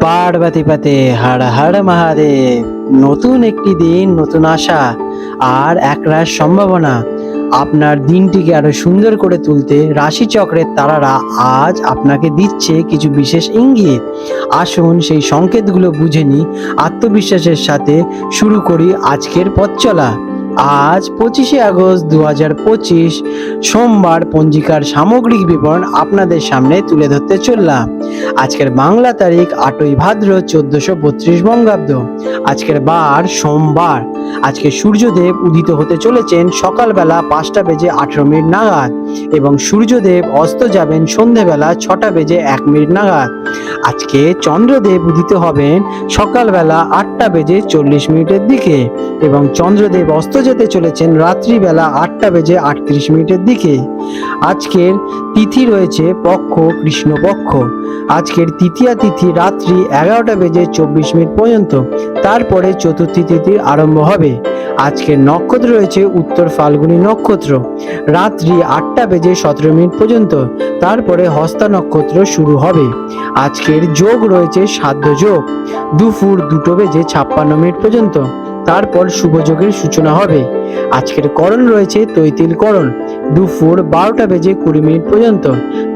পার্বতী পাতে হাড় হাড় মহাদেব। নতুন একটি দিন, নতুন আশা, আর একরাশ সম্ভাবনা। আপনার দিনটিকে আরও সুন্দর করে তুলতে রাশি চক্রের তারারা আজ আপনাকে দিচ্ছে কিছু বিশেষ ইঙ্গিত। আসুন সেই সংকেতগুলো বুঝে নি আত্মবিশ্বাসের সাথে শুরু করি আজকের পথ চলা। আজ পঁচিশে আগস্ট দু হাজার পঁচিশ, সোমবার পঞ্জিকার সামগ্রিক বিবরণ আপনাদের সামনে তুলে ধরতে চললাম। আজকের বাংলা তারিখ আটই ভাদ্র চোদ্দশো বত্রিশ বঙ্গাব্দ। আজকের বার সোমবার। আজকে সূর্যদেব উদিত হতে চলেছেন সকালবেলা পাঁচটা বেজে আঠেরো মিনিট নাগাদ এবং সূর্যদেব অস্ত যাবেন সন্ধেবেলা ছটা বেজে এক মিনিট নাগাদ। আজকে চন্দ্রদেব উদিত হবেন সকালবেলা আটটা বেজে চল্লিশ মিনিটের দিকে এবং চন্দ্রদেব অস্ত যেতে চলেছেন রাত্রিবেলা আটটা বেজে আটত্রিশ মিনিটের দিকে। আজকের তিথি রয়েছে পক্ষ কৃষ্ণপক্ষ। আজকের তৃতীয়া তিথি রাত্রি এগারোটা বেজে চব্বিশ মিনিট পর্যন্ত। তারপরে চতুর্থী তিথির আরম্ভ হবে। আজকের নক্ষত্র রয়েছে উত্তর ফাল্গুনী নক্ষত্র। রাত্রি আটটা বেজে সতেরো মিনিট পর্যন্ত, তারপরে হস্তা নক্ষত্র শুরু হবে। আজকের যোগ রয়েছে সাধ্য যোগ। দুপুর দুটো বেজে ছাপ্পান্ন মিনিট পর্যন্ত। তারপর শুভ যোগের সূচনা হবে। আজকের করণ রয়েছে তৈতিল করণ। দুপুর বারোটা বেজে কুড়ি মিনিট পর্যন্ত।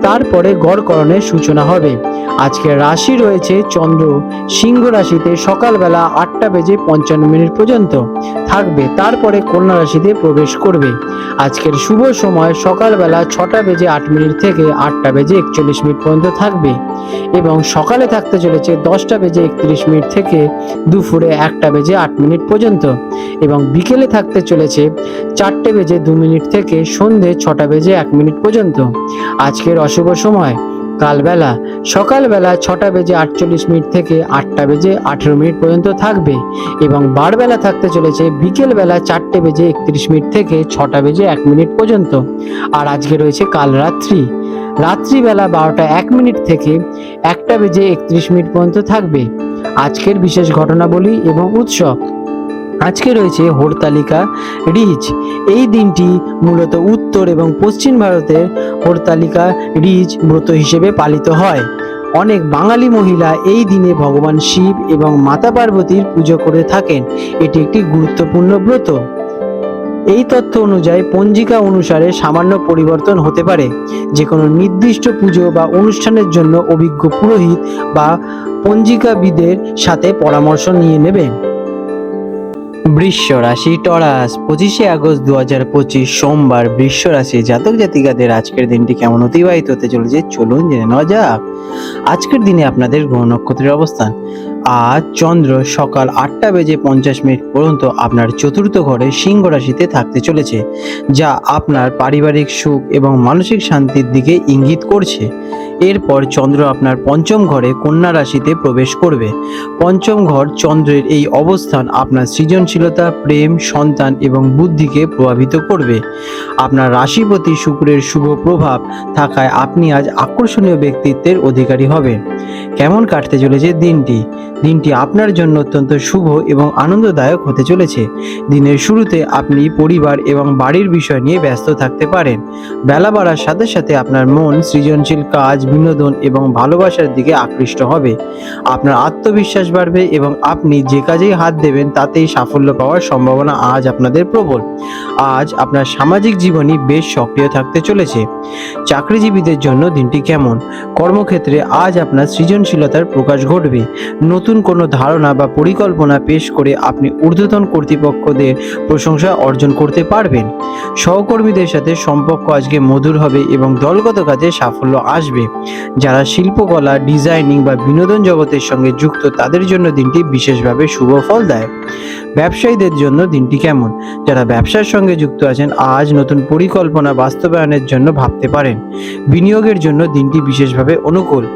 তারপরে গড়করণের সূচনা হবে। আজকের রাশি রয়েছে চন্দ্র। সিংহ রাশিতে সকালবেলা আটটা বেজে পঞ্চান্ন মিনিট পর্যন্ত থাকবে। তারপরে কন্যা রাশিতে প্রবেশ করবে। আজকের শুভ সময় সকালবেলা ছটা বেজে আট মিনিট থেকে আটটা বেজে একচল্লিশ মিনিট পর্যন্ত থাকবে। এবং সকালে থাকতে চলেছে দশটা বেজে একত্রিশ মিনিট থেকে দুপুরে একটা বেজে আট মিনিট পর্যন্ত এবং বিকেলে থাকতে চলেছে চারটে বেজে দু মিনিট থেকে সন্ধে ছটা বেজে এক মিনিট পর্যন্ত। আজকের অশুভ সময়, কালবেলা। সকালবেলা ছটা বেজে আটচল্লিশ মিনিট থেকে আটটা বেজে আঠেরো মিনিট পর্যন্ত থাকবে। এবং বারবেলা থাকতে চলেছে বিকেলবেলা চারটে বেজে একত্রিশ মিনিট থেকে ছটা বেজে এক মিনিট পর্যন্ত। আর আজকে রয়েছে কাল রাত্রি। রাত্রিবেলা বারোটা এক মিনিট থেকে একটা বেজে একত্রিশ মিনিট পর্যন্ত থাকবে। আজকের বিশেষ ঘটনাবলী এবং উৎসব। আজকে রয়েছে হরতালিকা রিচ। এই দিনটি মূলত উত্তর এবং পশ্চিম ভারতের হরতালিকা রিচ ব্রত হিসেবে পালিত হয়। অনেক বাঙালি মহিলা এই দিনে ভগবান শিব এবং মাতা পার্বতীর পুজো করে থাকেন। এটি একটি গুরুত্বপূর্ণ ব্রত। এই তথ্য অনুযায়ী পঞ্জিকা অনুসারে সামান্য পরিবর্তন হতে পারে। যে কোনো নির্দিষ্ট পুজো বা অনুষ্ঠানের জন্য অভিজ্ঞ পুরোহিত বা পঞ্জিকাবিদের সাথে পরামর্শ নিয়ে নেবেন বৃষ রাশি টরাস, পঁচিশে আগস্ট দু হাজার পঁচিশ সোমবার বৃষ রাশি জাতক জাতিকাদের আজকের দিনটি কেমন অতিবাহিত হতে চলেছে? চলুন জেনে নেওয়া যাক। আজকের দিনে আপনাদের গ্রহ নক্ষত্রের অবস্থান। আজ চন্দ্র সকাল আটটা বেজে পঞ্চাশ মিনিট পর্যন্ত আপনার চতুর্থ ঘরে সিংহ রাশিতে থাকতে চলেছে, যা আপনার পারিবারিক সুখ এবং মানসিক শান্তির দিকে ইঙ্গিত করছে। এরপর চন্দ্র আপনার পঞ্চম ঘরে কন্যা রাশিতে প্রবেশ করবে। পঞ্চম ঘর চন্দ্রের এই অবস্থান আপনার সৃজনশীলতা, প্রেম, সন্তান এবং বুদ্ধিকে প্রভাবিত করবে। আপনার রাশিপতি শুক্রের শুভ প্রভাব থাকায় আপনি আজ আকর্ষণীয় ব্যক্তিত্বের অধিকারী হবেন। কেমন কাটতে চলেছে দিনটি? দিনটি আপনার জন্য অত্যন্ত শুভ এবং আনন্দদায়ক হতে চলেছে। দিনের শুরুতে আপনি পরিবার এবং বাড়ির বিষয় নিয়ে ব্যস্ত থাকতে পারেন। বেলা বাড়ার সাথে সাথে আপনার মন সৃজনশীল কাজ, বিনোদন এবং ভালোবাসার দিকে আকৃষ্ট হবে। আপনার আত্মবিশ্বাস বাড়বে এবং আপনি যে কাজেই হাত দেবেন তাতেই সাফল্য পাওয়ার সম্ভাবনা আজ আপনাদের প্রবল। আজ আপনার সামাজিক জীবনই বেশ সক্রিয় থাকতে চলেছে। চাকরিজীবীদের জন্য দিনটি কেমন? কর্মক্ষেত্রে আজ আপনার সৃজনশীলতার প্রকাশ ঘটবে। নতুন কোনো ধারণা বা পরিকল্পনা পেশ করে আপনি ঊর্ধ্বতন কর্তৃপক্ষদের প্রশংসা অর্জন করতে পারবেন। সহকর্মীদের সাথে সম্পর্ক আজকে মধুর হবে এবং দলগত কাজে সাফল্য আসবে। যারা শিল্পকলা ডিজাইনিং বা বিনোদন জগতের সঙ্গে যুক্ত, তাদের জন্য দিনটি বিশেষভাবে শুভ ফল দেয়। ব্যবসায়ীদের জন্য দিনটি কেমন? যারা ব্যবসার সঙ্গে যুক্ত আছেন, আজ নতুন পরিকল্পনা বাস্তবায়নের জন্য ভাবতে পারেন। বিনিয়োগের জন্য দিনটি বিশেষভাবে অনুকূল।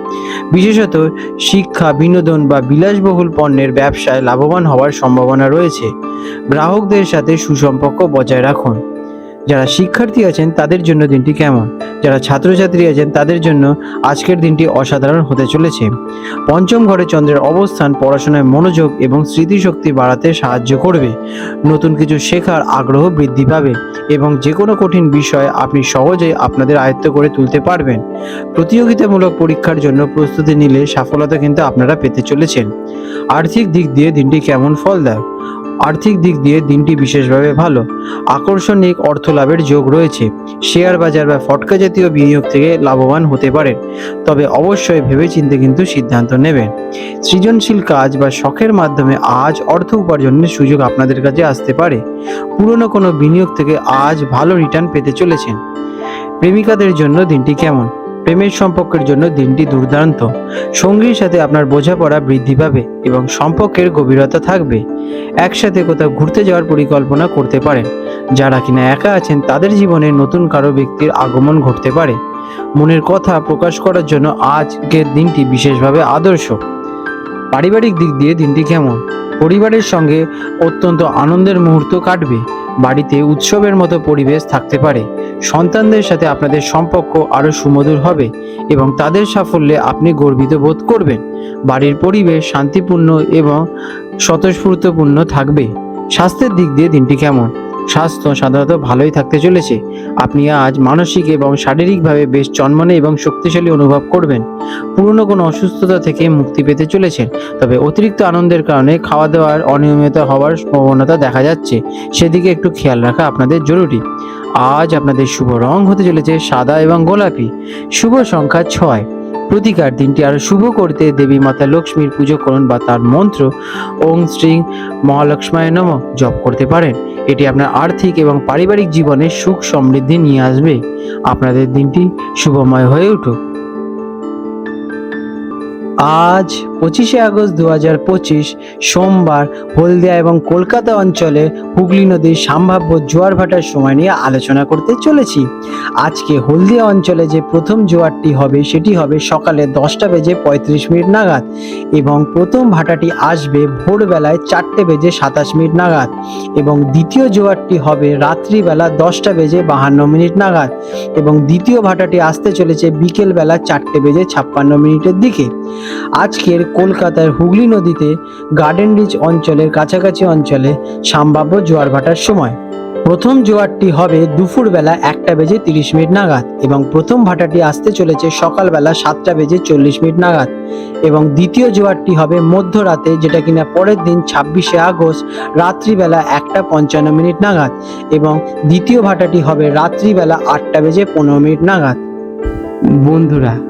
বিশেষত শিক্ষা, বিনোদন বা বিলাসবহুল পণ্যের ব্যবসায় লাভবান হওয়ার সম্ভাবনা রয়েছে। গ্রাহকদের সাথে সুসম্পর্ক বজায় রাখুন। যারা শিক্ষার্থী আছেন, তাদের জন্য দিনটি কেমন? যারা ছাত্রছাত্রী আছেন, তাদের জন্য আজকের দিনটি অসাধারণ হতে চলেছে। পঞ্চম ঘরে চন্দ্রের অবস্থান পড়াশোনায় মনোযোগ এবং স্মৃতিশক্তি বাড়াতে সাহায্য করবে। নতুন কিছু শেখার আগ্রহ বৃদ্ধি পাবে এবং যে কোনো কঠিন বিষয় আপনি সহজেই আপনাদের আয়ত্ত করে তুলতে পারবেন। প্রতিযোগিতামূলক পরীক্ষার জন্য প্রস্তুতি নিলে সফলতা কিন্তু আপনারা পেতে চলেছেন। আর্থিক দিক দিয়ে দিনটি কেমন ফল দেয় আর্থিক দিক দিয়ে দিনটি বিশেষভাবে ভালো। আকর্ষণিক অর্থ লাভের যোগ রয়েছে। শেয়ার বাজার বা ফটকা জাতীয় বিনিয়োগ থেকে লাভবান হতে পারেন। তবে অবশ্যই ভেবেচিন্তে কিন্তু সিদ্ধান্ত নেবেন। সৃজনশীল কাজ বা শখের মাধ্যমে আজ অর্থ উপার্জনের সুযোগ আপনাদের কাছে আসতে পারে। পুরনো কোনো বিনিয়োগ থেকে আজ ভালো রিটার্ন পেতে চলেছেন। প্রেমিকাদের জন্য দিনটি কেমন? প্রেমের সম্পর্কের জন্য দিনটি দুর্দান্ত। সঙ্গীর সাথে আপনার বোঝাপড়া বৃদ্ধি পাবে এবং সম্পর্কের গভীরতা থাকবে। একসাথে কোথাও ঘুরতে যাওয়ার পরিকল্পনা করতে পারেন। যারা কিনা একা আছেন, তাদের জীবনে নতুন কারও ব্যক্তির আগমন ঘটতে পারে। মনের কথা প্রকাশ করার জন্য আজকের দিনটি বিশেষভাবে আদর্শ। পারিবারিক দিক দিয়ে দিনটি কেমন? পরিবারের সঙ্গে অত্যন্ত আনন্দের মুহূর্ত কাটবে। বাড়িতে উৎসবের মতো পরিবেশ থাকতে পারে। সন্তানদের সাথে আপনাদের সম্পর্ক আরও সুমধুর হবে এবং তাদের সাফল্যে আপনি গর্বিত বোধ করবেন। বাড়ির পরিবেশ শান্তিপূর্ণ এবং স্বতঃস্ফূর্তপূর্ণ থাকবে। স্বাস্থ্যের দিক দিয়ে দিনটি কেমন? স্বাস্থ্য সাধারণত ভালোই থাকতে চলেছে। আপনি আজ মানসিক এবং শারীরিকভাবে বেশ চনমনে এবং শক্তিশালী অনুভব করবেন। পুরনো কোনো অসুস্থতা থেকে মুক্তি পেতে চলেছেন। তবে অতিরিক্ত আনন্দের কারণে খাওয়া দাওয়ার অনিয়মিত হওয়ার প্রবণতা দেখা যাচ্ছে। সেদিকে একটু খেয়াল রাখা আপনাদের জরুরি। আজ আপনাদের শুভ রং হতে চলেছে সাদা এবং গোলাপি। শুভ সংখ্যা ছয়। প্রতিকার দিনটি আরও শুভ করতে দেবী মাতা লক্ষ্মীর পুজো করুন বা তার মন্ত্র, ওং শ্রী মহালক্ষ্মায় নম, জপ করতে পারেন। এটি আপনার আর্থিক এবং পারিবারিক জীবনে সুখ সমৃদ্ধি নিয়ে আসবে। আপনাদের দিনটি শুভময় হয়ে উঠুক। আজ পঁচিশে আগস্ট দু হাজার পঁচিশ সোমবার হলদিয়া এবং কলকাতা অঞ্চলে হুগলি নদীর সম্ভাব্য জোয়ার ভাটার সময় নিয়ে আলোচনা করতে চলেছি। আজকে হলদিয়া অঞ্চলে যে প্রথম জোয়ারটি হবে, সেটি হবে সকালে দশটা বেজে পঁয়ত্রিশ মিনিট নাগাদ এবং প্রথম ভাটাটি আসবে ভোরবেলায় চারটে বেজে সাতাশ মিনিট নাগাদ এবং দ্বিতীয় জোয়ারটি হবে রাত্রিবেলা দশটা বেজে বাহান্ন মিনিট নাগাদ এবং দ্বিতীয় ভাটাটি আসতে চলেছে বিকেলবেলা চারটে বেজে ছাপ্পান্ন মিনিটের দিকে। আজকের কলকাতার হুগলি নদীতে গার্ডেন রিচ অঞ্চলের কাছাকাছি অঞ্চলে সম্ভাব্য জোয়ার ভাটার সময়। প্রথম জোয়ারটি হবে দুপুরবেলা একটা বেজে তিরিশ মিনিট নাগাদ এবং প্রথম ভাটাটি আসতে চলেছে সকালবেলা সাতটা বেজে চল্লিশ মিনিট নাগাদ এবং দ্বিতীয় জোয়ারটি হবে মধ্যরাতে যেটা কিনা পরের দিন ছাব্বিশে আগস্ট রাত্রিবেলা একটা পঞ্চান্ন মিনিট নাগাদ এবং দ্বিতীয় ভাটাটি হবে রাত্রিবেলা আটটা বেজে পনেরো মিনিট নাগাদ। বন্ধুরা